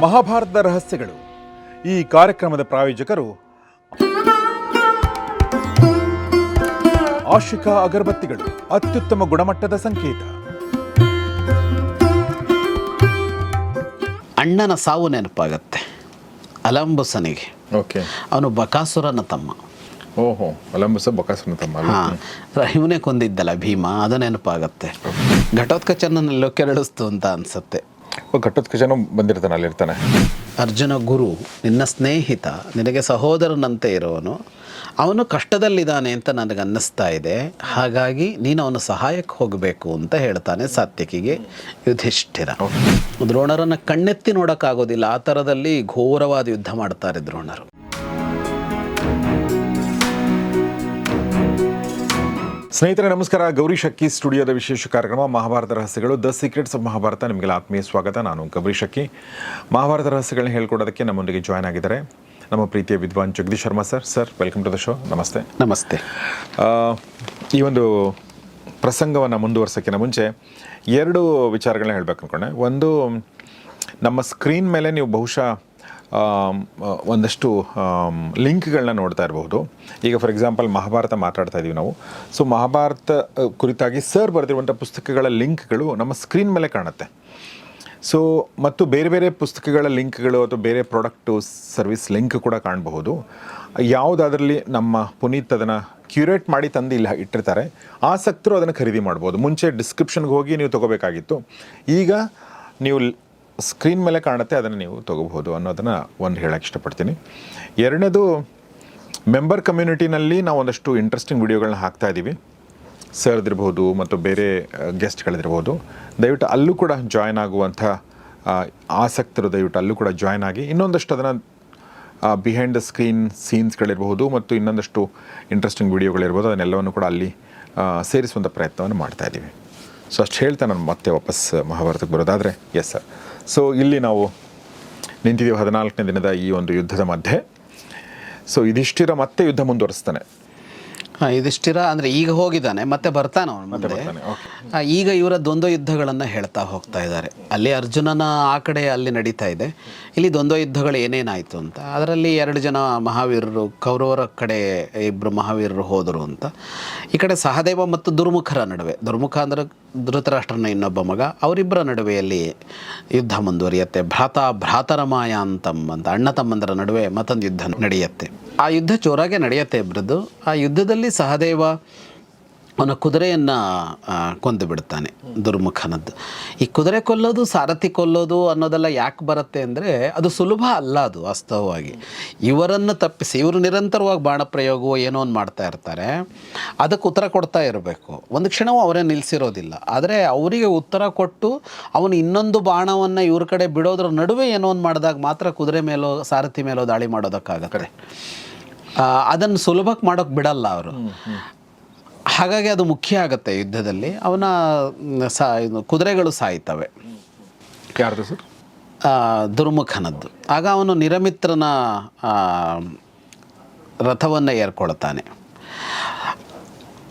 ಮಹಾಭಾರತದ ರಹಸ್ಯಗಳು. ಈ ಕಾರ್ಯಕ್ರಮದ ಪ್ರಾಯೋಜಕರು ಆಶಿಕಾ ಅಗರಬತ್ತಿಗಳು ಅತ್ಯುತ್ತಮ ಗುಣಮಟ್ಟದ ಸಂಕೇತ. ಅಣ್ಣನ ಸಾವು ನೆನಪಾಗತ್ತೆ. ಅಲಂಬುಸನಿಗೆ. ಓಕೆ. ಅವನು ಬಕಾಸುರನ ತಮ್ಮ. ಓಹೋ ಅಲಂಬಸ ಬಕಾಸುರನ ತಮ್ಮ? ಹಾಂ ಇವನೇ ಕೊಂದಿದ್ದಲ್ಲ ಭೀಮ ಅದು ನೆನಪಾಗತ್ತೆ. ಘಟೋತ್ಕಚನ ಕೆರಳಿಸ್ತು ಅಂತ ಅನ್ಸತ್ತೆ. ಘಟೋತ್ಕಚನು ಬಂದಿರ್ತಾನೆ ಅಲ್ಲಿರ್ತಾನೆ. ಅರ್ಜುನ ಗುರು ನಿನ್ನ ಸ್ನೇಹಿತ ನಿನಗೆ ಸಹೋದರನಂತೆ ಇರೋನು ಅವನು ಕಷ್ಟದಲ್ಲಿದ್ದಾನೆ ಅಂತ ನನಗೆ ಅನ್ನಿಸ್ತಾ ಇದೆ. ಹಾಗಾಗಿ ನೀನು ಅವನ ಸಹಾಯಕ್ಕೆ ಹೋಗಬೇಕು ಅಂತ ಹೇಳ್ತಾನೆ ಸಾತ್ಯಕಿಗೆ ಯುಧಿಷ್ಠಿರ. ದ್ರೋಣರನ್ನು ಕಣ್ಣೆತ್ತಿ ನೋಡೋಕ್ಕಾಗೋದಿಲ್ಲ. ಆ ಥರದಲ್ಲಿ ಘೋರವಾದ ಯುದ್ಧ ಮಾಡ್ತಾರೆ ದ್ರೋಣರು. ಸ್ನೇಹಿತರೆ ನಮಸ್ಕಾರ. ಗೌರಿ ಶಕ್ಕಿ ಸ್ಟುಡಿಯೋದ ವಿಶೇಷ ಕಾರ್ಯಕ್ರಮ ಮಹಾಭಾರತ ರಹಸ್ಯಗಳು ದ ಸೀಕ್ರೆಟ್ಸ್ ಆಫ್ ಮಹಾಭಾರತ. ನಿಮಗೆಲ್ಲ ಆತ್ಮೀಯ ಸ್ವಾಗತ. ನಾನು ಗೌರಿ ಶಕ್ಕಿ ಮಹಾಭಾರತ ರಹಸ್ಯಗಳನ್ನ ಹೇಳ್ಕೊಡೋದಕ್ಕೆ ನಮ್ಮೊಂದಿಗೆ ಜಾಯ್ನ್ ಆಗಿದ್ದಾರೆ. ನಮ್ಮ ಪ್ರೀತಿಯ Vidwan Jagadish Sharma sir sir welcome to the show ನಮಸ್ತೆ. ನಮಸ್ತೆ. ಈ ಒಂದು ಪ್ರಸಂಗವನ್ನು ಮುಂದುವರ್ಸೋಕ್ಕಿಂತ ಮುಂಚೆ ಎರಡು ವಿಚಾರಗಳನ್ನ ಹೇಳಬೇಕು ಅಂದ್ಕೊಂಡೆ ಒಂದು ನಮ್ಮ ಸ್ಕ್ರೀನ್ ಮೇಲೆ ನೀವು ಬಹುಶಃ ಒಂದಷ್ಟು ಲಿಂಕ್ಗಳನ್ನ ನೋಡ್ತಾ ಇರಬಹುದು. ಈಗ ಫಾರ್ ಎಕ್ಸಾಂಪಲ್ ಮಹಾಭಾರತ ಮಾತಾಡ್ತಾ ಇದ್ದೀವಿ ನಾವು. ಸೊ ಮಹಾಭಾರತ ಕುರಿತಾಗಿ ಸರ್ ಬರೆದಿರುವಂಥ ಪುಸ್ತಕಗಳ ಲಿಂಕ್ಗಳು ನಮ್ಮ ಸ್ಕ್ರೀನ್ ಮೇಲೆ ಕಾಣುತ್ತೆ. ಸೊ ಮತ್ತು ಬೇರೆ ಬೇರೆ ಪುಸ್ತಕಗಳ ಲಿಂಕ್ಗಳು ಅಥವಾ ಬೇರೆ ಪ್ರಾಡಕ್ಟು ಸರ್ವಿಸ್ ಲಿಂಕ್ ಕೂಡ ಕಾಣಬಹುದು. ಯಾವುದಾದ್ರಲ್ಲಿ ನಮ್ಮ ಪುನೀತ್ ಅದನ್ನು ಕ್ಯೂರೇಟ್ ಮಾಡಿ ತಂದು ಇಲ್ಲಿ ಇಟ್ಟಿರ್ತಾರೆ. ಆಸಕ್ತರು ಅದನ್ನು ಖರೀದಿ ಮಾಡ್ಬೋದು. ಮುಂಚೆ ಡಿಸ್ಕ್ರಿಪ್ಷನ್ಗೆ ಹೋಗಿ ನೀವು ತೊಗೋಬೇಕಾಗಿತ್ತು. ಈಗ ನೀವು ಸ್ಕ್ರೀನ್ ಮೇಲೆ ಕಾಣುತ್ತೆ, ಅದನ್ನು ನೀವು ತೊಗೋಬಹುದು ಅನ್ನೋದನ್ನು ಒಂದು ಹೇಳಕ್ಕೆ ಇಷ್ಟಪಡ್ತೀನಿ. ಎರಡನೇದು, ಮೆಂಬರ್ ಕಮ್ಯುನಿಟಿನಲ್ಲಿ ನಾವು ಒಂದಷ್ಟು ಇಂಟ್ರೆಸ್ಟಿಂಗ್ ವಿಡಿಯೋಗಳನ್ನ ಹಾಕ್ತಾ ಇದ್ದೀವಿ ಸರ್ದಿರ್ಬೋದು ಮತ್ತು ಬೇರೆ ಗೆಸ್ಟ್ಗಳಿರ್ಬೋದು ದಯವಿಟ್ಟು ಅಲ್ಲೂ ಕೂಡ ಜಾಯ್ನ್ ಆಗುವಂಥ ಆಸಕ್ತರು ದಯವಿಟ್ಟು ಅಲ್ಲೂ ಕೂಡ ಜಾಯ್ನ್ ಆಗಿ ಇನ್ನೊಂದಷ್ಟು ಅದನ್ನು ಬಿಹೈಂಡ್ ದ ಸ್ಕ್ರೀನ್ ಸೀನ್ಸ್ಗಳಿರ್ಬೋದು ಮತ್ತು ಇನ್ನೊಂದಷ್ಟು ಇಂಟ್ರೆಸ್ಟಿಂಗ್ ವಿಡಿಯೋಗಳಿರ್ಬೋದು, ಅದನ್ನೆಲ್ಲವನ್ನು ಕೂಡ ಅಲ್ಲಿ ಸೇರಿಸುವಂಥ ಪ್ರಯತ್ನವನ್ನು ಮಾಡ್ತಾ ಇದ್ದೀವಿ ಸೊ ಅಷ್ಟು ಹೇಳ್ತಾ ನಾನು ಮತ್ತೆ ವಾಪಸ್ ಮಹಾಭಾರತಕ್ಕೆ ಬರೋದಾದರೆ ಎಸ್ ಸರ್ ಸೊ ಇಲ್ಲಿ ನಾವು ನಿಂತಿದ್ದೀವಿ ಹದಿನಾಲ್ಕನೇ ದಿನದ ಈ ಒಂದು ಯುದ್ಧದ ಮಧ್ಯೆ. ಸೊ ಇದಿಷ್ಟಿರ ಮತ್ತೆ ಯುದ್ಧ ಮುಂದುವರಿಸ್ತಾನೆ. ಹಾಂ ಇದಿಷ್ಟಿರ ಅಂದರೆ ಈಗ ಹೋಗಿದ್ದಾನೆ ಮತ್ತೆ ಬರ್ತಾನೆ ಅವನು. ಈಗ ಇವರ ದ್ವಂದ್ವ ಯುದ್ಧಗಳನ್ನು ಹೇಳ್ತಾ ಹೋಗ್ತಾ ಇದ್ದಾರೆ. ಅಲ್ಲಿ ಅರ್ಜುನನ ಆ ಕಡೆ ಅಲ್ಲಿ ನಡೀತಾ ಇದೆ. ಇಲ್ಲಿ ದ್ವಂದ್ವ ಯುದ್ಧಗಳು ಏನೇನಾಯಿತು ಅಂತ ಅದರಲ್ಲಿ ಎರಡು ಜನ ಮಹಾವೀರರು ಕೌರವರ ಕಡೆ ಇಬ್ಬರು ಮಹಾವೀರರು ಹೋದರು ಅಂತ. ಈ ಕಡೆ ಸಹದೇವ ಮತ್ತು ದುರ್ಮುಖರ ನಡುವೆ. ದುರ್ಮುಖ ಅಂದರೆ ಧೃತರಾಷ್ಟ್ರನ ಇನ್ನೊಬ್ಬ ಮಗ. ಅವರಿಬ್ಬರ ನಡುವೆಯಲ್ಲಿ ಯುದ್ಧ ಮುಂದುವರಿಯುತ್ತೆ. ಭ್ರಾತ ಭ್ರಾತರಮಾಯ ಅಂತ ಅಣ್ಣ ತಮ್ಮಂದರ ನಡುವೆ ಮತ್ತೊಂದು ಯುದ್ಧ ನಡೆಯುತ್ತೆ. ಆ ಯುದ್ಧ ಜೋರಾಗೆ ನಡೆಯುತ್ತೆ ಇಬ್ಬರದ್ದು ಆ ಯುದ್ಧದಲ್ಲಿ ಸಹದೇವ ಅವನ ಕುದುರೆಯನ್ನು ಕೊಂದು ಬಿಡ್ತಾನೆ ದುರ್ಮುಖನದ್ದು. ಈ ಕುದುರೆ ಕೊಲ್ಲೋದು, ಸಾರಥಿ ಕೊಲ್ಲೋದು ಅನ್ನೋದೆಲ್ಲ ಯಾಕೆ ಬರುತ್ತೆ ಅಂದರೆ ಅದು ಸುಲಭ ಅಲ್ಲ ಅದು ವಾಸ್ತವವಾಗಿ. ಇವರನ್ನು ತಪ್ಪಿಸಿ, ಇವರು ನಿರಂತರವಾಗಿ ಬಾಣ ಪ್ರಯೋಗವೋ ಏನೋ ಒಂದು ಮಾಡ್ತಾ ಇರ್ತಾರೆ. ಅದಕ್ಕೆ ಉತ್ತರ ಕೊಡ್ತಾ ಇರಬೇಕು. ಒಂದು ಕ್ಷಣವೂ ಅವರೇ ನಿಲ್ಲಿಸಿರೋದಿಲ್ಲ ಆದರೆ ಅವರಿಗೆ ಉತ್ತರ ಕೊಟ್ಟು ಅವನು ಇನ್ನೊಂದು ಬಾಣವನ್ನು ಇವ್ರ ಕಡೆ ಬಿಡೋದ್ರ ನಡುವೆ ಏನೋ ಒಂದು ಮಾಡಿದಾಗ ಮಾತ್ರ ಕುದುರೆ ಮೇಲೋ, ಸಾರಥಿ ಮೇಲೋ ದಾಳಿ ಮಾಡೋದಕ್ಕಾಗತ್ತೆ. ಅದನ್ನು ಸುಲಭಕ್ಕೆ ಮಾಡೋಕ್ಕೆ ಬಿಡಲ್ಲ ಅವರು. ಹಾಗಾಗಿ ಅದು ಮುಖ್ಯ ಆಗುತ್ತೆ ಯುದ್ಧದಲ್ಲಿ. ಅವನ ಸಾ ಕುದುರೆಗಳು ಸಾಯ್ತವೆ. ಯಾರ್ದು ಸರ್? ದುರ್ಮುಖನದ್ದು. ಆಗ ಅವನು ನಿರಮಿತ್ರನ ರಥವನ್ನು ಏರ್ಕೊಳ್ತಾನೆ.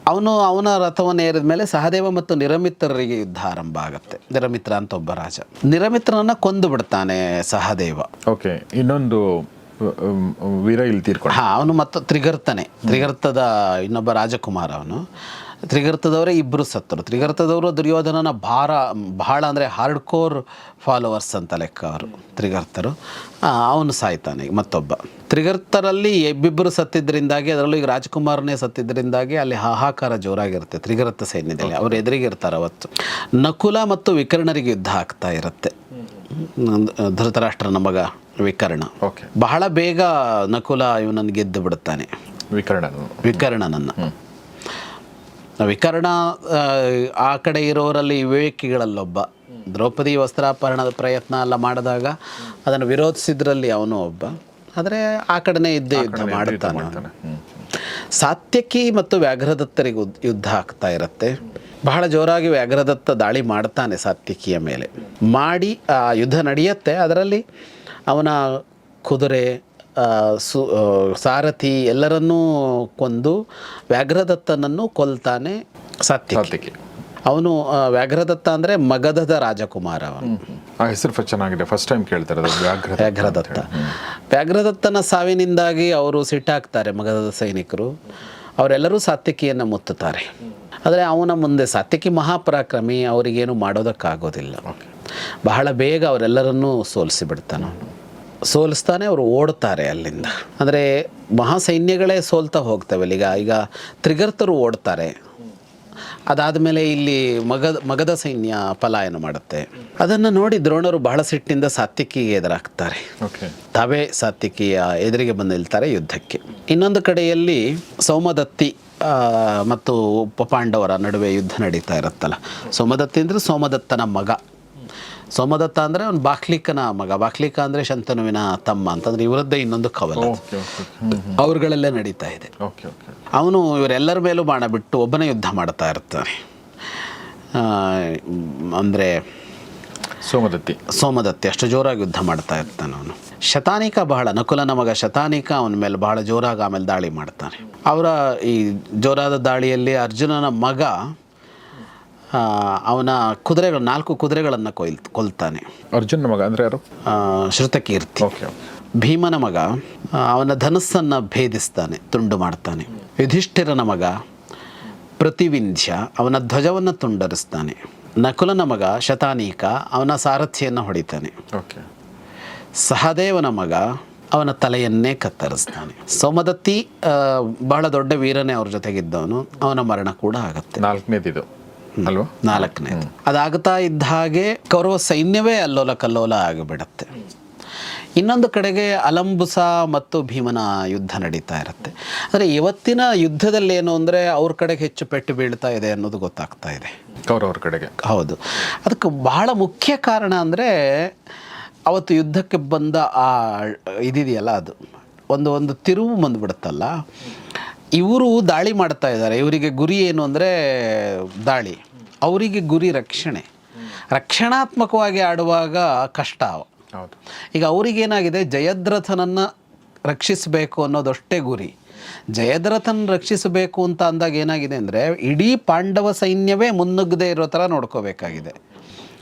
ಅವನು ಅವನ ರಥವನ್ನು ಏರಿದ ಮೇಲೆ ಸಹದೇವ ಮತ್ತು ನಿರಮಿತ್ರರಿಗೆ ಯುದ್ಧ ಆರಂಭ ಆಗುತ್ತೆ. ನಿರಮಿತ್ರ ಅಂತ ಒಬ್ಬ ರಾಜ. ನಿರಮಿತ್ರನನ್ನು ಕೊಂದು ಬಿಡ್ತಾನೆ ಸಹದೇವ. ಓಕೆ ಇನ್ನೊಂದು ವೀರ ಇಲ್ಲಿ ತೀರ್ಕೊಂಡು. ಹಾಂ ಅವನು ಮತ್ತು ತ್ರಿಗರ್ತನೆ. ತ್ರಿಗರ್ತದ ಇನ್ನೊಬ್ಬ ರಾಜಕುಮಾರ ಅವನು. ತ್ರಿಗರ್ತದವರೇ ಇಬ್ಬರು ಸತ್ತರು. ತ್ರಿಗರ್ತದವರು ದುರ್ಯೋಧನನ ಭಾರ ಬಹಳ ಅಂದರೆ ಹಾರ್ಡ್ ಕೋರ್ ಫಾಲೋವರ್ಸ್ ಅಂತ ಲೆಕ್ಕ ಅವರು ತ್ರಿಗರ್ತರು. ಅವನು ಸಾಯ್ತಾನೆ ಮತ್ತೊಬ್ಬ. ತ್ರಿಗರ್ತರಲ್ಲಿ ಇಬ್ಬಿಬ್ಬರು ಸತ್ತಿದ್ದರಿಂದಾಗಿ ಅದರಲ್ಲೂ ಈಗ ರಾಜಕುಮಾರನೇ ಸತ್ತಿದ್ದರಿಂದಾಗಿ ಅಲ್ಲಿ ಹಾಹಾಕಾರ ಜೋರಾಗಿರುತ್ತೆ ತ್ರಿಗರ್ತ ಸೈನ್ಯದಲ್ಲಿ. ಅವರು ಎದುರಿಗಿರ್ತಾರೆ ಅವತ್ತು. ನಕುಲ ಮತ್ತು ವಿಕರ್ಣರಿಗೆ ಯುದ್ಧ ಆಗ್ತಾ ಇರುತ್ತೆ. ಧೃತರಾಷ್ಟ್ರನ ಮಗ ವಿಕರ್ಣ. ಓಕೆ. ಬಹಳ ಬೇಗ ನಕುಲ ಇವನನ್ನು ಗೆದ್ದು ಬಿಡುತ್ತಾನೆ. ವಿಕರ್ಣ. ವಿಕರ್ಣನನ್ನು ವಿಕರ್ಣ ಆ, ಕಡೆ ಇರೋರಲ್ಲಿ ವಿವೇಕಿಗಳಲ್ಲೊಬ್ಬ. ದ್ರೌಪದಿ ವಸ್ತ್ರಾಪರಣದ ಪ್ರಯತ್ನ ಎಲ್ಲ ಮಾಡಿದಾಗ ಅದನ್ನು ವಿರೋಧಿಸಿದ್ರಲ್ಲಿ ಅವನು ಒಬ್ಬ. ಆದರೆ ಆ ಕಡೆನೇ ಇದ್ದೇ ಯುದ್ಧ ಮಾಡುತ್ತಾನೆ. ಸಾತ್ಯಕಿ ಮತ್ತು ವ್ಯಾಘ್ರದತ್ತರಿಗೆ ಯುದ್ಧ ಆಗ್ತಾ ಇರುತ್ತೆ. ಬಹಳ ಜೋರಾಗಿ ವ್ಯಾಘ್ರದತ್ತ ದಾಳಿ ಮಾಡ್ತಾನೆ ಸಾತ್ಯಕಿಯ ಮೇಲೆ. ಮಾಡಿ ಆ ಯುದ್ಧ ನಡೆಯುತ್ತೆ. ಅದರಲ್ಲಿ ಅವನ ಕುದುರೆ ಸು ಸಾರಥಿ ಎಲ್ಲರನ್ನೂ ಕೊಂದು ವ್ಯಾಘ್ರದತ್ತನನ್ನು ಕೊಲ್ತಾನೆ ಸಾತ್ಯಕಿ ಅವನು ವ್ಯಾಘ್ರದತ್ತ ಅಂದರೆ ಮಗಧದ ರಾಜಕುಮಾರ ಅವನು. ಆ ಹೆಸರು ಚೆನ್ನಾಗಿದೆ. ಫಸ್ಟ್ ಟೈಮ್ ಕೇಳ್ತಾರೆ ವ್ಯಾಘ್ರದತ್ತ ವ್ಯಾಘ್ರದತ್ತನ ಸಾವಿನಿಂದಾಗಿ ಅವರು ಸಿಟ್ಟಾಗ್ತಾರೆ ಮಗಧದ ಸೈನಿಕರು. ಅವರೆಲ್ಲರೂ ಸಾತ್ವಿಕಿಯನ್ನು ಮುತ್ತುತ್ತಾರೆ. ಆದರೆ ಅವನ ಮುಂದೆ ಸಾತ್ವಿಕಿ ಮಹಾಪರಾಕ್ರಮಿ ಅವರಿಗೇನು ಮಾಡೋದಕ್ಕಾಗೋದಿಲ್ಲ. ಬಹಳ ಬೇಗ ಅವರೆಲ್ಲರನ್ನೂ ಸೋಲಿಸಿ ಬಿಡ್ತಾನೆ ಅವನು. ಸೋಲಿಸ್ತಾನೆ ಅವರು ಓಡ್ತಾರೆ ಅಲ್ಲಿಂದ. ಅಂದರೆ ಮಹಾಸೈನ್ಯಗಳೇ ಸೋಲ್ತಾ ಹೋಗ್ತವೆ. ಈಗ ಈಗ ತ್ರಿಗರ್ತರು ಓಡ್ತಾರೆ ಅದಾದಮೇಲೆ ಇಲ್ಲಿ ಮಗ ಮಗದ ಸೈನ್ಯ ಪಲಾಯನ ಮಾಡುತ್ತೆ. ಅದನ್ನು ನೋಡಿ ದ್ರೋಣರು ಬಹಳ ಸಿಟ್ಟಿಂದ ಸಾತ್ವಿಕಿಗೆ ಎದುರಾಗ್ತಾರೆ. ತಾವೇ ಸಾತ್ವಿಕಿಯ ಎದುರಿಗೆ ಬಂದು ನಿಲ್ತಾರೆ ಯುದ್ಧಕ್ಕೆ. ಇನ್ನೊಂದು ಕಡೆಯಲ್ಲಿ ಸೋಮದತ್ತಿ ಮತ್ತು ಉಪಪಾಂಡವರ ನಡುವೆ ಯುದ್ಧ ನಡೀತಾ ಇರುತ್ತಲ್ಲ. ಸೋಮದತ್ತಿ ಅಂದರೆ ಸೋಮದತ್ತನ ಮಗ. ಸೋಮದತ್ತ ಅಂದರೆ ಅವ್ನು ಬಾಕ್ಲಿಕನ ಮಗ. ಬಾಕ್ಲಿಕ ಅಂದರೆ ಶಂತನುವಿನ ತಮ್ಮ ಅಂತಂದ್ರೆ ಇವರದ್ದೇ ಇನ್ನೊಂದು ಕವಲ. ಅವ್ರುಗಳಲ್ಲೇ ನಡೀತಾ ಇದೆ. Okay okay. ಅವನು ಇವರೆಲ್ಲರ ಮೇಲೂ ಬಾಣ ಬಿಟ್ಟು ಒಬ್ಬನೇ ಯುದ್ಧ ಮಾಡ್ತಾ ಇರ್ತಾನೆ. ಅಂದರೆ ಸೋಮದತ್ತಿ. ಸೋಮದತ್ತಿ ಅಷ್ಟು ಜೋರಾಗಿ ಯುದ್ಧ ಮಾಡ್ತಾ ಇರ್ತಾನೆ ಅವನು. ಶತಾನಿಕ ಬಹಳ ನಕುಲನ ಮಗ ಶತಾನಿಕ ಅವನ ಮೇಲೆ ಬಹಳ ಜೋರಾಗಿ ಆಮೇಲೆ ದಾಳಿ ಮಾಡ್ತಾನೆ. ಅವರ ಈ ಜೋರಾದ ದಾಳಿಯಲ್ಲಿ ಅರ್ಜುನನ ಮಗ ಅವನ ಕುದುರೆಗಳು ನಾಲ್ಕು ಕುದುರೆಗಳನ್ನು ಕೊಯ್ಲ್ ಕೊಲ್ತಾನೆ. ಅರ್ಜುನ್ ಮಗ ಅಂದರೆ ಯಾರು? ಶ್ರುತಕೀರ್ತಿ. ಓಕೆ ಭೀಮನ ಮಗ ಅವನ ಧನಸ್ಸನ್ನು ಭೇದಿಸ್ತಾನೆ ತುಂಡು ಮಾಡ್ತಾನೆ. ಯುಧಿಷ್ಠಿರನ ಮಗ ಪ್ರತಿವಿಂಧ್ಯ ಅವನ ಧ್ವಜವನ್ನು ತುಂಡರಿಸ್ತಾನೆ. ನಕುಲನ ಮಗ ಶತಾನೀಕ ಅವನ ಸಾರಥಿಯನ್ನು ಹೊಡಿತಾನೆ. ಓಕೆ. ಸಹದೇವನ ಮಗ ಅವನ ತಲೆಯನ್ನೇ ಕತ್ತರಿಸ್ತಾನೆ. ಸೋಮದತ್ತಿ ಬಹಳ ದೊಡ್ಡ ವೀರನೇ ಅವ್ರ ಜೊತೆಗಿದ್ದವನು ಅವನ ಮರಣ ಕೂಡ ಆಗುತ್ತೆ. ನಾಲ್ಕನೇದಿದು. ಅಲ್ವಾ ನಾಲ್ಕನೇದು ಅದಾಗ್ತಾ ಇದ್ದ ಹಾಗೆ ಕೌರವ ಸೈನ್ಯವೇ ಅಲ್ಲೋಲ ಕಲ್ಲೋಲ ಆಗಿಬಿಡತ್ತೆ. ಇನ್ನೊಂದು ಕಡೆಗೆ ಅಲಂಬುಸ ಮತ್ತು ಭೀಮನ ಯುದ್ಧ ನಡೀತಾ ಇರುತ್ತೆ. ಅಂದರೆ ಇವತ್ತಿನ ಯುದ್ಧದಲ್ಲಿ ಏನು ಅಂದರೆ ಅವ್ರ ಕಡೆಗೆ ಹೆಚ್ಚು ಪೆಟ್ಟು ಬೀಳ್ತಾ ಇದೆ ಅನ್ನೋದು ಗೊತ್ತಾಗ್ತಾ ಇದೆ. ಕೌರವ್ರ ಕಡೆಗೆ. ಹೌದು. ಅದಕ್ಕೆ ಬಹಳ ಮುಖ್ಯ ಕಾರಣ ಅಂದರೆ ಅವತ್ತು ಯುದ್ಧಕ್ಕೆ ಬಂದ ಆ ಇದಿದೆಯಲ್ಲ ಅದು. ಒಂದು ಒಂದು ತಿರುವು ಬಂದುಬಿಡುತ್ತಲ್ಲ. ಇವರು ದಾಳಿ ಮಾಡ್ತಾ ಇದ್ದಾರೆ. ಇವರಿಗೆ ಗುರಿ ಏನು ಅಂದರೆ ದಾಳಿ. ಅವರಿಗೆ ಗುರಿ ರಕ್ಷಣೆ. ರಕ್ಷಣಾತ್ಮಕವಾಗಿ ಆಡುವಾಗ ಕಷ್ಟ ಈಗ ಅವರಿಗೇನಾಗಿದೆ? ಜಯದ್ರಥನನ್ನು ರಕ್ಷಿಸಬೇಕು ಅನ್ನೋದಷ್ಟೇ ಗುರಿ. ಜಯದ್ರಥನ್ ರಕ್ಷಿಸಬೇಕು ಅಂತ ಅಂದಾಗ ಏನಾಗಿದೆ ಅಂದರೆ ಇಡೀ ಪಾಂಡವ ಸೈನ್ಯವೇ ಮುನ್ನುಗ್ಗದೇ ಇರೋ ಥರ ನೋಡ್ಕೋಬೇಕಾಗಿದೆ.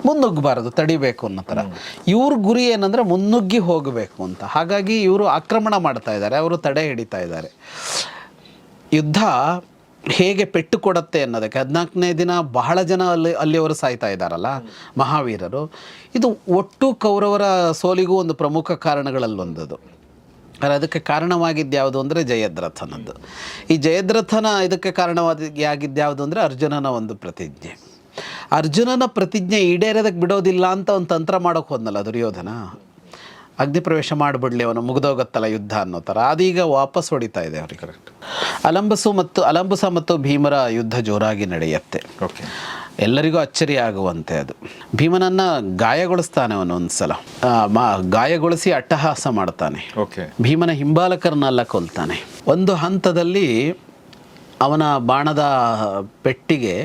ಮುನ್ನುಗ್ಗಬಾರದು ತಡಿಬೇಕು ಅನ್ನೋ ಥರ ಇವ್ರ ಗುರಿ ಏನಂದರೆ ಮುನ್ನುಗ್ಗಿ ಹೋಗಬೇಕು ಅಂತ. ಹಾಗಾಗಿ ಇವರು ಆಕ್ರಮಣ ಮಾಡ್ತಾ ಇದ್ದಾರೆ ಅವರು ತಡೆ ಹಿಡಿತಾ ಇದ್ದಾರೆ. ಯುದ್ಧ ಹೇಗೆ ಪೆಟ್ಟು ಕೊಡುತ್ತೆ ಅನ್ನೋದಕ್ಕೆ ಹದಿನಾಲ್ಕನೇ ದಿನ ಬಹಳ ಜನ ಅಲ್ಲಿ ಅಲ್ಲಿಯವರು ಸಾಯ್ತಾ ಇದ್ದಾರಲ್ಲ ಮಹಾವೀರರು. ಇದು ಒಟ್ಟು ಕೌರವರ ಸೋಲಿಗೂ ಒಂದು ಪ್ರಮುಖ ಕಾರಣಗಳಲ್ಲೊಂದದು. ಆದರೆ ಅದಕ್ಕೆ ಕಾರಣವಾಗಿದ್ದು ಯಾವುದು ಅಂದರೆ ಜಯದ್ರಥನದ್ದು. ಈ ಜಯದ್ರಥನ ಇದಕ್ಕೆ ಕಾರಣವಾದ ಯಾವುದು ಅಂದರೆ ಅರ್ಜುನನ ಒಂದು ಪ್ರತಿಜ್ಞೆ. ಅರ್ಜುನನ ಪ್ರತಿಜ್ಞೆ ಈಡೇರೋದಕ್ಕೆ ಬಿಡೋದಿಲ್ಲ ಅಂತ ಒಂದು ತಂತ್ರ ಮಾಡೋಕೆ ಹೋದ್ನಲ್ಲ ದುರ್ಯೋಧನ? ಅಗ್ನಿ ಪ್ರವೇಶ ಮಾಡಿಬಿಡ್ಲಿ ಅವನು ಮುಗಿದೋಗತ್ತಲ್ಲ ಯುದ್ಧ ಅನ್ನೋ ಥರ. ಅದೀಗ ವಾಪಸ್ ಹೊಡಿತಾ ಇದೆ ಅವರಿಗೆ. ಕರೆಕ್ಟ್ ಅಲಂಬಸು ಮತ್ತು ಅಲಂಬಸ ಮತ್ತು ಭೀಮರ ಯುದ್ಧ ಜೋರಾಗಿ ನಡೆಯುತ್ತೆ. ಓಕೆ ಎಲ್ಲರಿಗೂ ಅಚ್ಚರಿ ಆಗುವಂತೆ ಅದು. ಭೀಮನನ್ನ ಗಾಯಗೊಳಿಸ್ತಾನೆ ಅವನು ಒಂದ್ಸಲ. ಗಾಯಗೊಳಿಸಿ ಅಟ್ಟಹಾಸ ಮಾಡ್ತಾನೆ. ಓಕೆ ಭೀಮನ ಹಿಂಬಾಲಕರನ್ನೆಲ್ಲ ಕೊಲ್ತಾನೆ. ಒಂದು ಹಂತದಲ್ಲಿ ಅವನ ಬಾಣದ ಪೆಟ್ಟಿಗೆ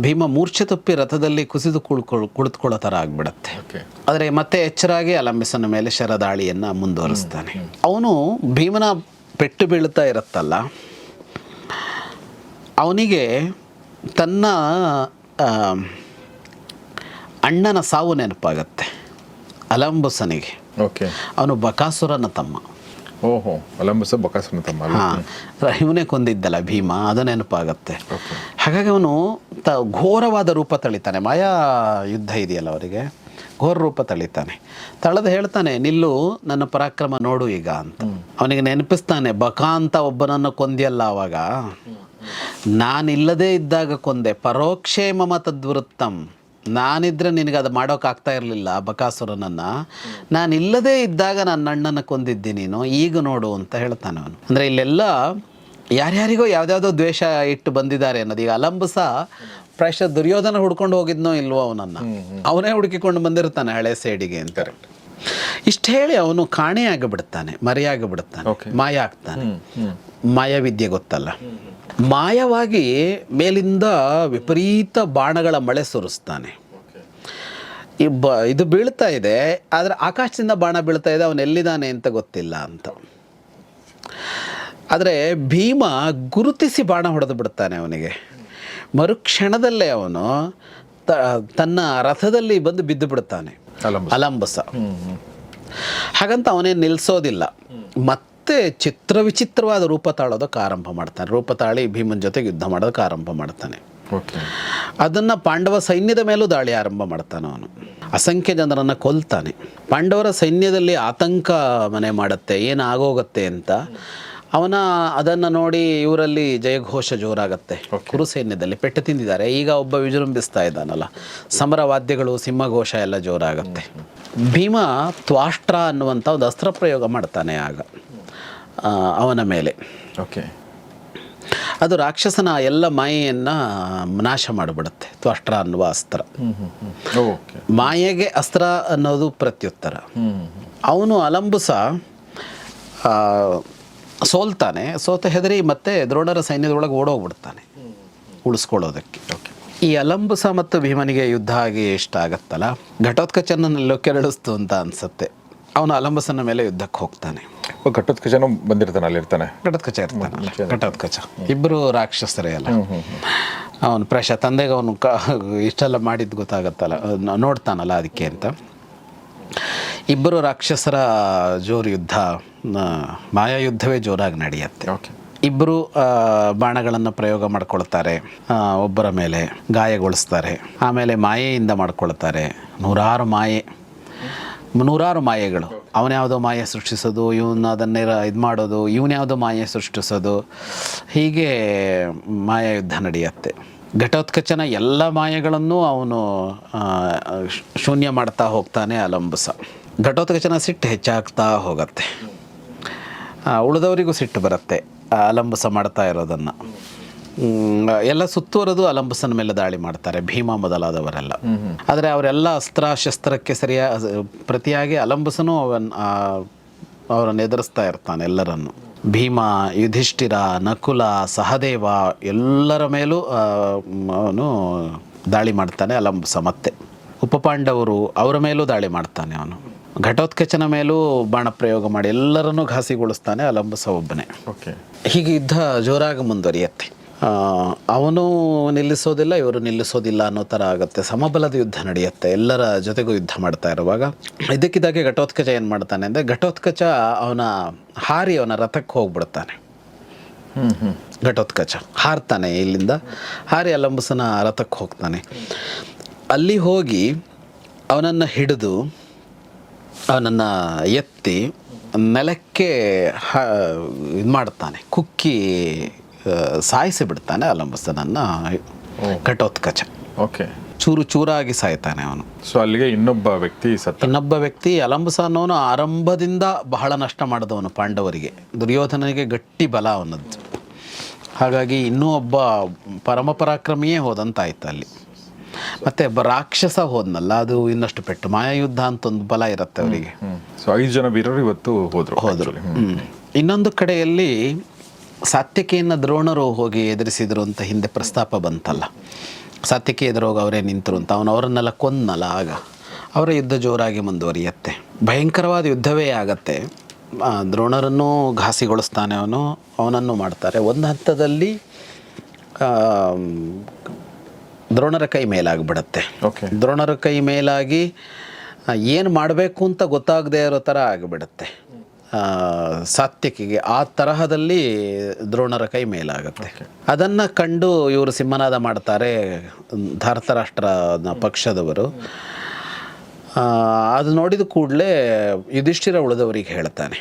ಭೀಮ ಮೂರ್ಛೆ ತಪ್ಪಿ ರಥದಲ್ಲಿ ಕುಸಿದು ಕುಳ್ಕೊಳ್ ಕುಳಿತುಕೊಳ್ಳೋ ಥರ ಆಗ್ಬಿಡತ್ತೆ ಆದರೆ ಮತ್ತೆ ಎಚ್ಚರಾಗಿ ಅಲಂಬಿಸನ ಮೇಲೆ ಶರದಾಳಿಯನ್ನು ಮುಂದುವರಿಸ್ತಾನೆ. ಅವನು ಭೀಮನ ಪೆಟ್ಟು ಬೀಳ್ತಾ ಇರುತ್ತಲ್ಲ ಅವನಿಗೆ ತನ್ನ ಅಣ್ಣನ ಸಾವು ನೆನಪಾಗತ್ತೆ ಅಲಂಬಸನಿಗೆ. ಓಕೆ ಅವನು ಬಕಾಸುರನ ತಮ್ಮ. ಓಹೋ ಅಲಂಬಸ ಬಕಾಸುರನ ತಮ್ಮ ಅಲ್ಲ? ಹಾಂ ಇವನೇ ಕೊಂದಿದ್ದಲ್ಲ ಭೀಮ ಅದು ನೆನಪಾಗತ್ತೆ. ಹಾಗಾಗಿ ಅವನು ತ ಘೋರವಾದ ರೂಪ ತಳಿತಾನೆ. ಮಾಯಾ ಯುದ್ಧ ಇದೆಯಲ್ಲ ಅವರಿಗೆ? ಘೋರ ರೂಪ ತಳಿತಾನೆ. ತಳೆದು ಹೇಳ್ತಾನೆ ನಿಲ್ಲು ನನ್ನ ಪರಾಕ್ರಮ ನೋಡು ಈಗ ಅಂತ. ಅವನಿಗೆ ನೆನಪಿಸ್ತಾನೆ ಬಕ ಅಂತ ಒಬ್ಬನನ್ನು ಕೊಂದಿಯಲ್ಲ ಅವಾಗ? ನಾನಿಲ್ಲದೇ ಇದ್ದಾಗ ಕೊಂದೆ ಪರೋಕ್ಷೇಮ ಮತದ್ವೃತ್ತಂ ತದ್ವೃತ್ತಂ. ನಾನಿದ್ರೆ ನಿನಗೆ ಅದು ಮಾಡೋಕ್ಕಾಗ್ತಾ ಇರಲಿಲ್ಲ ಬಕಾಸುರನನ್ನು. ನಾನಿಲ್ಲದೇ ಇದ್ದಾಗ ನನ್ನ ಅಣ್ಣನ ಕೊಂದಿದ್ದೆ ನೀನು ಈಗ ನೋಡು ಅಂತ ಹೇಳ್ತಾನೆ ಅವನು. ಅಂದರೆ ಇಲ್ಲೆಲ್ಲ ಯಾರ್ಯಾರಿಗೋ ಯಾವುದ್ಯಾವುದೋ ದ್ವೇಷ ಇಟ್ಟು ಬಂದಿದ್ದಾರೆ ಅನ್ನೋದು. ಈಗ ಅಲಂಬಸ ಪ್ರಾಯಶಃ ದುರ್ಯೋಧನ ಹುಡ್ಕೊಂಡು ಹೋಗಿದ್ನೋ ಇಲ್ವೋ ಅವನನ್ನು. ಅವನೇ ಹುಡುಕಿಕೊಂಡು ಬಂದಿರ್ತಾನೆ ಹಳೆ ಸೈಡಿಗೆ ಅಂತ. ಇಷ್ಟು ಹೇಳಿ ಅವನು ಕಾಣೆಯಾಗಿ ಬಿಡ್ತಾನೆ ಮರೆಯಾಗಿ ಬಿಡ್ತಾನೆ. ಮಾಯ ಆಗ್ತಾನೆ. ಮಾಯವಿದ್ಯೆ ಗೊತ್ತಲ್ಲ. ಮಾಯವಾಗಿ ಮೇಲಿಂದ ವಿಪರೀತ ಬಾಣಗಳ ಮಳೆ ಸುರಿಸ್ತಾನೆ. ಈ ಬ ಇದು ಬೀಳ್ತಾ ಇದೆ ಆದರೆ ಆಕಾಶದಿಂದ ಬಾಣ ಬೀಳ್ತಾ ಇದೆ ಅವನು ಎಲ್ಲಿದ್ದಾನೆ ಅಂತ ಗೊತ್ತಿಲ್ಲ ಅಂತ. ಆದರೆ ಭೀಮ ಗುರುತಿಸಿ ಬಾಣ ಹೊಡೆದು ಬಿಡ್ತಾನೆ ಅವನಿಗೆ. ಮರುಕ್ಷಣದಲ್ಲೇ ಅವನು ತ ತನ್ನ ರಥದಲ್ಲಿ ಬಂದು ಬಿದ್ದು ಬಿಡ್ತಾನೆ. ಅಲಂಬ ಅಲಂಬಸ. ಹಾಗಂತ ಅವನೇನು ನಿಲ್ಲಿಸೋದಿಲ್ಲ ಮತ್ತೆ ಚಿತ್ರ ವಿಚಿತ್ರವಾದ ರೂಪ ತಾಳೋದಕ್ಕೆ ಆರಂಭ ಮಾಡ್ತಾನೆ. ರೂಪ ತಾಳಿ ಭೀಮನ ಜೊತೆಗೆ ಯುದ್ಧ ಮಾಡೋದಕ್ಕೆ ಆರಂಭ ಮಾಡ್ತಾನೆ. ಓಕೆ. ಅದನ್ನು ಪಾಂಡವ ಸೈನ್ಯದ ಮೇಲೂ ದಾಳಿ ಆರಂಭ ಮಾಡ್ತಾನೆ ಅವನು. ಅಸಂಖ್ಯ ಜನರನ್ನು ಕೊಲ್ತಾನೆ. ಪಾಂಡವರ ಸೈನ್ಯದಲ್ಲಿ ಆತಂಕ ಮನೆ ಮಾಡುತ್ತೆ ಏನಾಗೋಗತ್ತೆ ಅಂತ. ಅವನ ಅದನ್ನು ನೋಡಿ ಇವರಲ್ಲಿ ಜಯಘೋಷ ಜೋರಾಗತ್ತೆ. ಕುರು ಸೈನ್ಯದಲ್ಲಿ ಪೆಟ್ಟು ತಿಂದಿದ್ದಾರೆ. ಈಗ ಒಬ್ಬ ವಿಜೃಂಭಿಸ್ತಾ ಇದ್ದಾನಲ್ಲ. ಸಮರ ವಾದ್ಯಗಳು ಸಿಂಹಘೋಷ ಎಲ್ಲ ಜೋರಾಗತ್ತೆ. ಭೀಮ ತ್ವಾಷ್ಟ್ರ ಅನ್ನುವಂಥ ಒಂದು ಅಸ್ತ್ರ ಪ್ರಯೋಗ ಮಾಡ್ತಾನೆ ಆಗ. ಅವನ ಮೇಲೆ. ಓಕೆ. ಅದು ರಾಕ್ಷಸನ ಎಲ್ಲ ಮಾಯೆಯನ್ನು ನಾಶ ಮಾಡಿಬಿಡುತ್ತೆ. ತ್ವಷ್ಟ್ರ ಅನ್ನುವ ಅಸ್ತ್ರ. ಓಕೆ. ಮಾಯೆಗೆ ಅಸ್ತ್ರ ಅನ್ನೋದು ಪ್ರತ್ಯುತ್ತರ. ಅವನು ಅಲಂಬುಸ ಸೋಲ್ತಾನೆ. ಸೋತ ಹೆದರಿ ಮತ್ತೆ ದ್ರೋಣರ ಸೈನ್ಯದೊಳಗೆ ಓಡೋಗ್ಬಿಡ್ತಾನೆ. ಉಳಿಸ್ಕೊಳ್ಳೋದಕ್ಕೆ. ಈ ಅಲಂಬುಸ ಮತ್ತು ಭೀಮನಿಗೆ ಯುದ್ಧ ಆಗಿ ಇಷ್ಟ ಆಗತ್ತಲ್ಲ? ಘಟೋತ್ಕಚನ್ನ ಕೆರಳಿಸ್ತು ಅಂತ ಅನ್ಸುತ್ತೆ. ಅವನು ಅಲಂಬಸನ ಮೇಲೆ ಯುದ್ಧಕ್ಕೆ ಹೋಗ್ತಾನೆ. ಘಟೋತ್ಕಚನು ಬಂದಿರ್ತಾನೆ ಅಲ್ಲಿರ್ತಾನೆ ಘಟೋತ್ಕಚ ಇರ್ತಾನೆ. ಘಟೋತ್ಕಚ ಇಬ್ಬರು ರಾಕ್ಷಸರೇ ಅಲ್ಲ. ಅವನು ಪ್ರಶ ತಂದೆಗೆ ಅವನು ಕ ಇಷ್ಟೆಲ್ಲ ಮಾಡಿದ್ದು ಗೊತ್ತಾಗತ್ತಲ್ಲ. ನೋಡ್ತಾನಲ್ಲ ಅದಕ್ಕೆ ಅಂತ. ಇಬ್ಬರು ರಾಕ್ಷಸರ ಜೋರು ಯುದ್ಧ ಮಾಯಾ ಯುದ್ಧವೇ ಜೋರಾಗಿ ನಡೆಯುತ್ತೆ. ಓಕೆ. ಇಬ್ಬರು ಬಾಣಗಳನ್ನು ಪ್ರಯೋಗ ಮಾಡ್ಕೊಳ್ತಾರೆ. ಒಬ್ಬರ ಮೇಲೆ ಗಾಯಗೊಳಿಸ್ತಾರೆ. ಆಮೇಲೆ ಮಾಯೆಯಿಂದ ಮಾಡ್ಕೊಳ್ತಾರೆ. ನೂರಾರು ಮಾಯೆ. ನೂರಾರು ಮಾಯೆಗಳು. ಅವನ್ಯಾವುದೋ ಮಾಯೆ ಸೃಷ್ಟಿಸೋದು ಇವನ್ನ ಅದನ್ನೇ ಇದು ಮಾಡೋದು ಇವನ್ಯಾವುದೋ ಮಾಯೆ ಸೃಷ್ಟಿಸೋದು, ಹೀಗೆ ಮಾಯಾ ಯುದ್ಧ ನಡೆಯುತ್ತೆ. ಘಟೋತ್ಕಚನ ಎಲ್ಲ ಮಾಯೆಗಳನ್ನು ಅವನು ಶೂನ್ಯ ಮಾಡ್ತಾ ಹೋಗ್ತಾನೆ ಅಲಂಬಸ. ಘಟೋತ್ಕಚನ ಸಿಟ್ಟು ಹೆಚ್ಚಾಗ್ತಾ ಹೋಗತ್ತೆ. ಉಳಿದವರಿಗೂ ಸಿಟ್ಟು ಬರುತ್ತೆ ಅಲಂಬಸ ಮಾಡ್ತಾ ಇರೋದನ್ನು. ಎಲ್ಲ ಸುತ್ತುವರೆದು ಅಲಂಬಸನ ಮೇಲೆ ದಾಳಿ ಮಾಡ್ತಾರೆ ಭೀಮ ಮೊದಲಾದವರೆಲ್ಲ. ಆದರೆ ಅವರೆಲ್ಲ ಅಸ್ತ್ರ ಶಸ್ತ್ರಕ್ಕೆ ಸರಿಯ ಪ್ರತಿಯಾಗಿ ಅಲಂಬಸನು ಅವನ್ ಅವರನ್ನು ಎದುರಿಸ್ತಾ ಇರ್ತಾನೆ ಎಲ್ಲರನ್ನು. ಭೀಮ ಯುಧಿಷ್ಠಿರ ನಕುಲ ಸಹದೇವ ಎಲ್ಲರ ಮೇಲೂ ಅವನು ದಾಳಿ ಮಾಡ್ತಾನೆ ಅಲಂಬಸ ಮತ್ತೆ. ಉಪಪಾಂಡವರು ಅವರ ಮೇಲೂ ದಾಳಿ ಮಾಡ್ತಾನೆ ಅವನು. ಘಟೋತ್ಕಚನ ಮೇಲೂ ಬಾಣ ಪ್ರಯೋಗ ಮಾಡಿ ಎಲ್ಲರನ್ನೂ ಘಾಸಿಗೊಳಿಸ್ತಾನೆ ಅಲಂಬಸ ಒಬ್ಬನೇ. ಓಕೆ ಹೀಗೆ ಯುದ್ಧ ಜೋರಾಗಿ ಮುಂದುವರಿಯತ್ತೆ. ಅವನು ನಿಲ್ಲಿಸೋದಿಲ್ಲ, ಇವರು ನಿಲ್ಲಿಸೋದಿಲ್ಲ ಅನ್ನೋ ಥರ ಆಗುತ್ತೆ. ಸಮಬಲದ ಯುದ್ಧ ನಡೆಯುತ್ತೆ. ಎಲ್ಲರ ಜೊತೆಗೂ ಯುದ್ಧ ಮಾಡ್ತಾ ಇರುವಾಗ. ಇದಕ್ಕಿದ್ದಾಗೆ ಘಟೋತ್ಕಚ ಏನು ಮಾಡ್ತಾನೆ ಅಂದರೆ, ಘಟೋತ್ಕಚ ಅವನ ಹಾರಿ ಅವನ ರಥಕ್ಕೆ ಹೋಗ್ಬಿಡ್ತಾನೆ. ಘಟೋತ್ಕಚ. ಹಾರ್ತಾನೆ ಇಲ್ಲಿಂದ. ಹಾರಿ ಅಲಂಬಸನ ರಥಕ್ಕೆ ಹೋಗ್ತಾನೆ. ಅಲ್ಲಿ ಹೋಗಿ ಅವನನ್ನು ಹಿಡಿದು, ಅವನನ್ನು ಎತ್ತಿ, ನೆಲಕ್ಕೆ ಇದು ಮಾಡ್ತಾನೆ ಕುಕ್ಕಿ ಸಾಯಿಸಿ ಬಿಡ್ತಾನೆ ಅಲಂಬಸನನ್ನು ಘಟೋತ್ಕಚ. ಓಕೆ. ಚೂರು ಚೂರಾಗಿ ಸಾಯ್ತಾನೆ ಅವನು. ಸೊ ಅಲ್ಲಿಗೆ ಇನ್ನೊಬ್ಬ ವ್ಯಕ್ತಿ ಸತ್ತ ಇನ್ನೊಬ್ಬ ವ್ಯಕ್ತಿ ಅಲಂಬಸ ಅನ್ನೋನು ಆರಂಭದಿಂದ ಬಹಳ ನಷ್ಟ ಮಾಡಿದವನು ಪಾಂಡವರಿಗೆ. ದುರ್ಯೋಧನನಿಗೆ ಗಟ್ಟಿ ಬಲ ಅವನದ್ದು. ಹಾಗಾಗಿ ಇನ್ನೂ ಒಬ್ಬ ಪರಮಪರಾಕ್ರಮಿಯೇ ಹೋದಂತಾಯ್ತು ಅಲ್ಲಿ. ಮತ್ತೆ ಒಬ್ಬ ರಾಕ್ಷಸ ಹೋದ್ನಲ್ಲ ಅದು ಇನ್ನಷ್ಟು ಪೆಟ್ಟು. ಮಾಯಾಯುದ್ಧ ಅಂತ ಒಂದು ಬಲ ಇರುತ್ತೆ ಅವರಿಗೆ. ಸೊ ಐದು ಜನ ವೀರರು ಇವತ್ತು ಹೋದ್ರು ಹೋದರು. ಹ್ಮ್. ಇನ್ನೊಂದು ಕಡೆಯಲ್ಲಿ ಸಾತ್ಯಕಿಯನ್ನು ದ್ರೋಣರು ಹೋಗಿ ಎದುರಿಸಿದರು ಅಂತ ಹಿಂದೆ ಪ್ರಸ್ತಾಪ ಬಂತಲ್ಲ. ಸಾತ್ಯಕಿ ಎದುರೋಗಿ ಅವರೇ ನಿಂತರು ಅಂತ. ಅವನು ಅವರನ್ನೆಲ್ಲ ಕೊಂದನಲ್ಲ ಆಗ. ಅವರ ಯುದ್ಧ ಜೋರಾಗಿ ಮುಂದುವರಿಯತ್ತೆ. ಭಯಂಕರವಾದ ಯುದ್ಧವೇ ಆಗತ್ತೆ. ದ್ರೋಣರನ್ನು ಘಾಸಿಗೊಳಿಸ್ತಾನೆ ಅವನು. ಅವನನ್ನು ಮಾಡ್ತಾರೆ. ಒಂದು ಹಂತದಲ್ಲಿ ದ್ರೋಣರ ಕೈ ಮೇಲಾಗಿಬಿಡತ್ತೆ. ಓಕೆ ದ್ರೋಣರ ಕೈ ಮೇಲಾಗಿ ಏನು ಮಾಡಬೇಕು ಅಂತ ಗೊತ್ತಾಗದೇ ಇರೋ ಥರ ಆಗಿಬಿಡುತ್ತೆ. ಸಾತ್ಯಕಿಗೆ ಆ ತರಹದಲ್ಲಿ ದ್ರೋಣರ ಕೈ ಮೇಲಾಗುತ್ತೆ. ಅದನ್ನು ಕಂಡು ಇವರು ಸಿಂಹನಾದ ಮಾಡ್ತಾರೆ ಧಾರತರಾಷ್ಟ್ರನ ಪಕ್ಷದವರು. ಅದು ನೋಡಿದ ಕೂಡಲೇ ಯುಧಿಷ್ಠಿರ ಉಳಿದವರಿಗೆ ಹೇಳ್ತಾನೆ.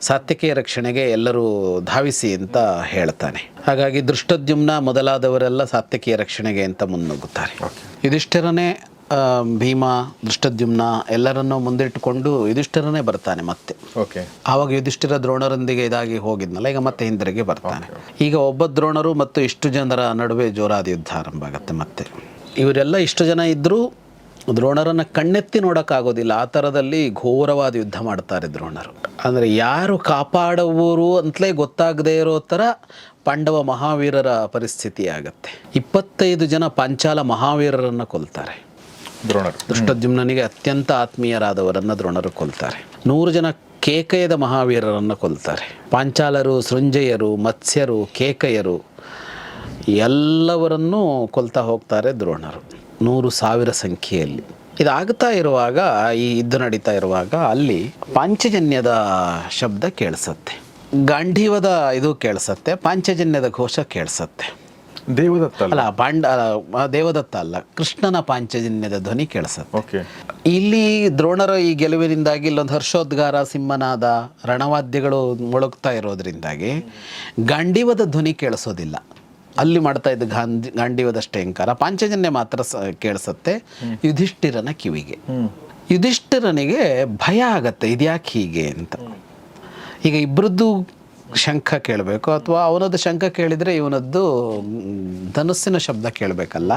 ಸಾತ್ಯಕಿಯ ರಕ್ಷಣೆಗೆ ಎಲ್ಲರೂ ಧಾವಿಸಿ ಅಂತ ಹೇಳ್ತಾನೆ. ಹಾಗಾಗಿ ದೃಷ್ಟದ್ಯುಮ್ನ ಮೊದಲಾದವರೆಲ್ಲ ಸಾತ್ಯಕಿಯ ರಕ್ಷಣೆಗೆ ಅಂತ ಮುನ್ನುಗ್ಗುತ್ತಾರೆ. ಯುಧಿಷ್ಠಿರನೇ ಭೀಮ ದೃಷ್ಟದ್ಯುಮ್ನ ಎಲ್ಲರನ್ನು ಮುಂದಿಟ್ಟುಕೊಂಡು ಯುಧಿಷ್ಠಿರನೇ ಬರ್ತಾನೆ ಮತ್ತೆ. ಓಕೆ ಆವಾಗ ಯುಧಿಷ್ಠಿರ ದ್ರೋಣರೊಂದಿಗೆ ಇದಾಗಿ ಹೋಗಿದ್ನಲ್ಲ ಈಗ ಮತ್ತೆ ಹಿಂದಿರುಗಿ ಬರ್ತಾನೆ. ಈಗ ಒಬ್ಬ ದ್ರೋಣರು ಮತ್ತು ಇಷ್ಟು ಜನರ ನಡುವೆ ಜೋರಾದ ಯುದ್ಧ ಆರಂಭ ಆಗುತ್ತೆ ಮತ್ತೆ. ಇವರೆಲ್ಲ ಇಷ್ಟು ಜನ ಇದ್ದರೂ ದ್ರೋಣರನ್ನು ಕಣ್ಣೆತ್ತಿ ನೋಡೋಕ್ಕಾಗೋದಿಲ್ಲ. ಆ ಥರದಲ್ಲಿ ಘೋರವಾದ ಯುದ್ಧ ಮಾಡ್ತಾರೆ ದ್ರೋಣರು. ಅಂದರೆ ಯಾರು ಕಾಪಾಡುವರು ಅಂತಲೇ ಗೊತ್ತಾಗದೇ ಇರೋ ಥರ ಪಾಂಡವ ಮಹಾವೀರರ ಪರಿಸ್ಥಿತಿ ಆಗುತ್ತೆ. ಇಪ್ಪತ್ತೈದು ಜನ ಪಂಚಾಲ ಮಹಾವೀರರನ್ನು ಕೊಲ್ತಾರೆ. ದ್ರೋಣರು. ದುಷ್ಟದ್ಯುಮ್ನಿಗೆ ಅತ್ಯಂತ ಆತ್ಮೀಯರಾದವರನ್ನು ದ್ರೋಣರು ಕೊಲ್ತಾರೆ. ನೂರು ಜನ ಕೇಕಯದ ಮಹಾವೀರರನ್ನು ಕೊಲ್ತಾರೆ. ಪಾಂಚಾಲರು, ಸೃಂಜಯರು, ಮತ್ಸ್ಯರು, ಕೇಕಯರು, ಎಲ್ಲವರನ್ನೂ ಕೊಲ್ತಾ ಹೋಗ್ತಾರೆ ದ್ರೋಣರು. ನೂರು ಸಾವಿರ ಸಂಖ್ಯೆಯಲ್ಲಿ. ಇದಾಗ್ತಾ ಇರುವಾಗ, ಈ ಯುದ್ಧ ನಡೀತಾ ಇರುವಾಗ ಅಲ್ಲಿ ಪಾಂಚಜನ್ಯದ ಶಬ್ದ ಕೇಳಿಸತ್ತೆ. ಗಾಂಧೀವದ ಇದು ಕೇಳಿಸತ್ತೆ, ಪಾಂಚಜನ್ಯದ ಘೋಷ ಕೇಳಿಸತ್ತೆ. ದೇವದತ್ತ ಅಲ್ಲ? ಪಾಂಡ ದೇವದತ್ತ ಅಲ್ಲ. ಕೃಷ್ಣನ ಪಾಂಚಜನ್ಯದ ಧ್ವನಿ ಕೇಳಿಸುತ್ತೆ. ಓಕೆ. ಇಲ್ಲಿ ದ್ರೋಣರ ಈ ಗೆಲುವಿನಿಂದಾಗಿ ಇಲ್ಲೊಂದು ಹರ್ಷೋದ್ಗಾರ ಸಿಂಹನಾದ ರಣವಾದ್ಯಗಳು ಮುಳುಗ್ತಾ ಇರೋದ್ರಿಂದಾಗಿ ಗಾಂಡೀವದ ಧ್ವನಿ ಕೇಳಿಸೋದಿಲ್ಲ. ಅಲ್ಲಿ ಮಾಡ್ತಾ ಇದ್ದ ಗಾಂಧಿ ಗಾಂಡಿವದಷ್ಟೇ ಪಾಂಚಜನ್ಯ ಮಾತ್ರ ಸ ಕೇಳಿಸುತ್ತೆ. ಯುಧಿಷ್ಠಿರನ ಕಿವಿಗೆ. ಯುಧಿಷ್ಠಿರನಿಗೆ ಭಯ ಆಗತ್ತೆ. ಇದ್ಯಾಕೆ ಹೀಗೆ ಅಂತ. ಈಗ ಇಬ್ಬರದ್ದು ಶಂಖ ಕೇಳಬೇಕು ಅಥವಾ ಅವನದ್ದು ಶಂಖ ಕೇಳಿದರೆ ಇವನದ್ದು ಧನಸ್ಸಿನ ಶಬ್ದ ಕೇಳಬೇಕಲ್ಲ.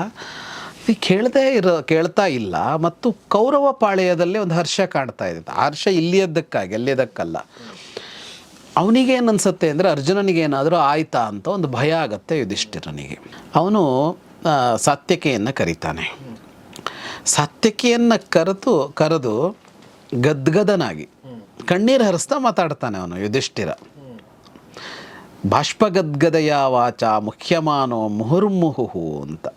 ಇದು ಕೇಳದೇ ಇರೋ, ಕೇಳ್ತಾ ಇಲ್ಲ, ಮತ್ತು ಕೌರವ ಪಾಳೆಯದಲ್ಲಿ ಒಂದು ಹರ್ಷ ಕಾಣ್ತಾ ಇದೆ. ಹರ್ಷ ಇಲ್ಲಿಯದ್ದಕ್ಕಾಗಿ, ಅಲ್ಲಿಯದಕ್ಕಲ್ಲ. ಅವನಿಗೆ ಏನು ಅನ್ಸುತ್ತೆ ಅಂದರೆ ಅರ್ಜುನನಿಗೆ ಏನಾದರೂ ಆಯ್ತಾ ಅಂತ ಒಂದು ಭಯ ಆಗುತ್ತೆ ಯುಧಿಷ್ಠಿರನಿಗೆ. ಅವನು ಸತ್ಯಕೆಯನ್ನು ಸಾತ್ಯಕೆಯನ್ನು ಕರೀತಾನೆ. ಸಾತ್ಯಕಿಯನ್ನು ಕರೆದು ಕರೆದು ಗದ್ಗದನಾಗಿ, ಕಣ್ಣೀರು ಹರಿಸ್ತಾ ಮಾತಾಡ್ತಾನೆ ಅವನು ಯುಧಿಷ್ಠಿರ. ಬಾಷ್ಪಗದ್ಗದಯ ವಾಚ ಮುಖ್ಯಮಾನೋ ಮುಹುರ್ಮುಹು ಅಂತ.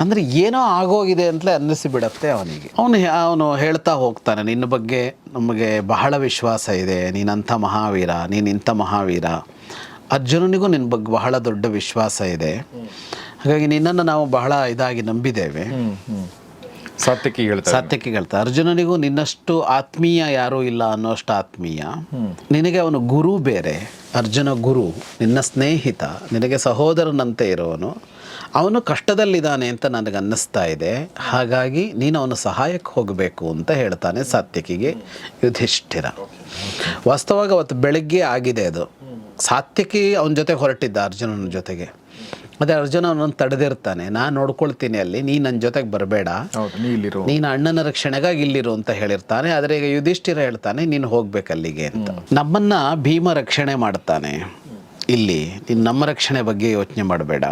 ಅಂದರೆ ಏನೋ ಆಗೋಗಿದೆ ಅಂತಲೇ ಅನ್ನಿಸಿಬಿಡತ್ತೆ ಅವನಿಗೆ. ಅವನು ಅವನು ಹೇಳ್ತಾ ಹೋಗ್ತಾನೆ, ನಿನ್ನ ಬಗ್ಗೆ ನಮಗೆ ಬಹಳ ವಿಶ್ವಾಸ ಇದೆ. ನೀನಂಥ ಮಹಾವೀರ, ನೀನು ಇಂಥ ಮಹಾವೀರ. ಅರ್ಜುನನಿಗೂ ನಿನ್ನ ಬಗ್ಗೆ ಬಹಳ ದೊಡ್ಡ ವಿಶ್ವಾಸ ಇದೆ. ಹಾಗಾಗಿ ನಿನ್ನನ್ನು ನಾವು ಬಹಳ ಇದಾಗಿ ನಂಬಿದ್ದೇವೆ. ಸಾತ್ಯಕ್ಕೆ ಹೇಳ್ತಾರೆ ಸತ್ಯಕ್ಕೆ ಹೇಳ್ತಾ ಅರ್ಜುನನಿಗೂ ನಿನ್ನಷ್ಟು ಆತ್ಮೀಯ ಯಾರೂ ಇಲ್ಲ ಅನ್ನೋಷ್ಟು ಆತ್ಮೀಯ. ನಿನಗೆ ಅವನು ಗುರು ಬೇರೆ ಅರ್ಜುನ ಗುರು ನಿನ್ನ ಸ್ನೇಹಿತ ನಿನಗೆ ಸಹೋದರನಂತೆ ಇರೋವನು. ಅವನು ಕಷ್ಟದಲ್ಲಿದ್ದಾನೆ ಅಂತ ನನಗೆ ಅನ್ನಿಸ್ತಾ ಇದೆ. ಹಾಗಾಗಿ ನೀನು ಅವನ ಸಹಾಯಕ್ಕೆ ಹೋಗಬೇಕು ಅಂತ ಹೇಳ್ತಾನೆ ಸಾತ್ಯಕಿಗೆ ಯುಧಿಷ್ಠಿರ. ವಾಸ್ತವವಾಗಿ ಅವತ್ತು ಬೆಳಗ್ಗೆ ಆಗಿದೆ ಅದು. ಸಾತ್ಯಕಿ ಅವನ ಜೊತೆ ಹೊರಟಿದ್ದ ಅರ್ಜುನನ ಜೊತೆಗೆ. ಅದೇ ಅರ್ಜುನ ಅವನನ್ನು ತಡೆದಿರ್ತಾನೆ. ನಾನು ನೋಡ್ಕೊಳ್ತೀನಿ ಅಲ್ಲಿ. ನೀ ನನ್ನ ಜೊತೆಗೆ ಬರಬೇಡ. ಹೌದು ನೀ ಇಲ್ಲಿರೋ ನೀನು ಅಣ್ಣನ ರಕ್ಷಣೆಗಾಗಿ ಇಲ್ಲಿರು ಅಂತ ಹೇಳಿರ್ತಾನೆ. ಆದರೆ ಈಗ ಯುಧಿಷ್ಠಿರ ಹೇಳ್ತಾನೆ ನೀನು ಹೋಗ್ಬೇಕು ಅಲ್ಲಿಗೆ ಅಂತ. ನಮ್ಮನ್ನ ಭೀಮ ರಕ್ಷಣೆ ಮಾಡ್ತಾನೆ. ಇಲ್ಲಿ ನೀನು ನಮ್ಮ ರಕ್ಷಣೆ ಬಗ್ಗೆ ಯೋಚನೆ ಮಾಡಬೇಡ.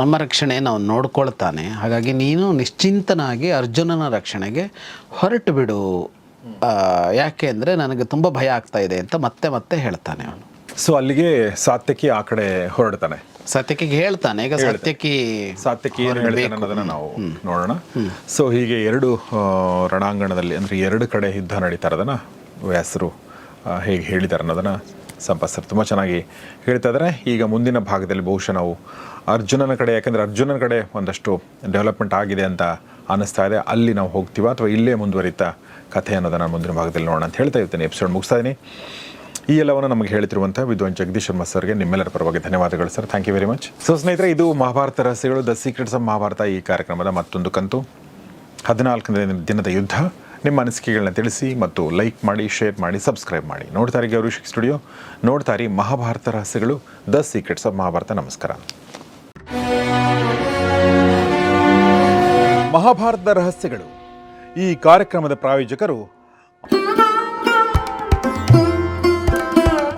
ನಮ್ಮ ರಕ್ಷಣೆ ನಾವು ನೋಡ್ಕೊಳ್ತಾನೆ. ಹಾಗಾಗಿ ನೀನು ನಿಶ್ಚಿಂತನಾಗಿ ಅರ್ಜುನನ ರಕ್ಷಣೆಗೆ ಹೊರಟು ಬಿಡು. ಯಾಕೆ ಅಂದರೆ ನನಗೆ ತುಂಬ ಭಯ ಆಗ್ತಾ ಇದೆ ಅಂತ ಮತ್ತೆ ಮತ್ತೆ ಹೇಳ್ತಾನೆ ಅವನು. ಸೊ ಅಲ್ಲಿಗೆ ಸಾತ್ಯಕಿ ಆ ಕಡೆ ಹೊರಡ್ತಾನೆ. ಸತ್ಯಕಿಗೆ ಹೇಳ್ತಾನೆ. ಈಗ ಸತ್ಯಕಿ ಸಾತ್ಯಕಿ ಏನು ಹೇಳ್ತಾನೆ ಅನ್ನೋದನ್ನ ನಾವು ನೋಡೋಣ. ಸೊ ಹೀಗೆ ಎರಡು ರಣಾಂಗಣದಲ್ಲಿ ಅಂದ್ರೆ ಎರಡು ಕಡೆ ಯುದ್ಧ ನಡೀತಾ ಅದನ್ನ ವ್ಯಾಸರು ಹೇಗೆ ಹೇಳಿದ್ದಾರೆ ಅನ್ನೋದನ್ನ ಸಂಪಸ್ತರು ತುಂಬಾ ಚೆನ್ನಾಗಿ ಹೇಳ್ತಾ ಇದ್ದಾರೆ. ಈಗ ಮುಂದಿನ ಭಾಗದಲ್ಲಿ ಬಹುಶಃ ನಾವು ಅರ್ಜುನನ ಕಡೆ ಯಾಕಂದ್ರೆ ಅರ್ಜುನನ ಕಡೆ ಒಂದಷ್ಟು ಡೆವಲಪ್ಮೆಂಟ್ ಆಗಿದೆ ಅಂತ ಅನ್ನಿಸ್ತಾ ಇದೆ. ಅಲ್ಲಿ ನಾವು ಹೋಗ್ತೀವ ಅಥವಾ ಇಲ್ಲೇ ಮುಂದುವರಿತಾ ಕಥೆ ಅನ್ನೋದನ್ನ ಮುಂದಿನ ಭಾಗದಲ್ಲಿ ನೋಡೋಣ ಅಂತ ಹೇಳ್ತಾ ಇರ್ತೀನಿ. ಎಪಿಸೋಡ್ ಮುಗಿಸ್ತಾ ಇದೀನಿ ಈ ಎಲ್ಲವನ್ನು ನಮಗೆ ಹೇಳ್ತಿರುವಂಥ ವಿದ್ವಾನ್ ಜಗದೀಶ್ ಶರ್ಮಾ ಸರ್ಗೆ ನಿಮ್ಮೆಲ್ಲರ ಪರವಾಗಿ ಧನ್ಯವಾದಗಳು sir. Thank you very much so ಸ್ನೇಹಿತರೆ, ಇದು ಮಹಾಭಾರತ ರಹಸ್ಯಗಳು ದ ಸೀಕ್ರೆಟ್ಸ್ ಆಫ್ ಮಹಾಭಾರತ ಈ ಕಾರ್ಯಕ್ರಮದ ಮತ್ತೊಂದು ಕಂತು. ಹದಿನಾಲ್ಕನೇ ದಿನದ ಯುದ್ಧ. ನಿಮ್ಮ ಅನಿಸಿಕೆಗಳನ್ನ ತಿಳಿಸಿ ಮತ್ತು ಲೈಕ್ ಮಾಡಿ ಶೇರ್ ಮಾಡಿ ಸಬ್ಸ್ಕ್ರೈಬ್ ಮಾಡಿ. ನೋಡ್ತಾರೆ ಗೌರೀಶ್ ಸ್ಟುಡಿಯೋ ನೋಡ್ತಾರೆ ಮಹಾಭಾರತ ರಹಸ್ಯಗಳು ದ ಸೀಕ್ರೆಟ್ಸ್ ಆಫ್ ಮಹಾಭಾರತ. ನಮಸ್ಕಾರ. ಮಹಾಭಾರತದ ರಹಸ್ಯಗಳು. ಈ ಕಾರ್ಯಕ್ರಮದ ಪ್ರಾಯೋಜಕರು